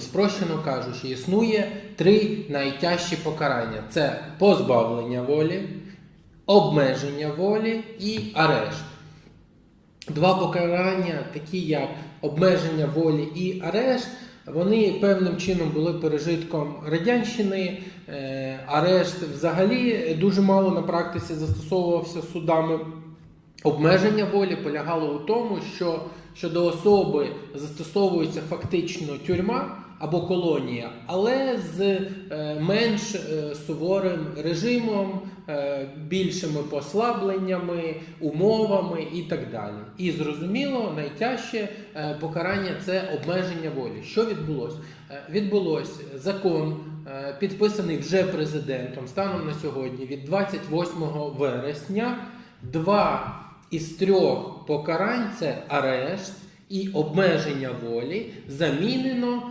спрощено кажучи, існує три найтяжчі покарання: це позбавлення волі, обмеження волі і арешт. Два покарання, такі як обмеження волі і арешт, вони певним чином були пережитком радянщини. Е, Арешт взагалі дуже мало на практиці застосовувався судами. Обмеження волі полягало у тому, що щодо особи застосовується фактично тюрма або колонія, але з е, менш е, суворим режимом, е, більшими послабленнями, умовами і так далі. І зрозуміло, найтяжче покарання це обмеження волі. Що відбулося? Відбулось закон, підписаний вже президентом станом на сьогодні від 28 вересня. Два із трьох покарань це арешт і обмеження волі замінено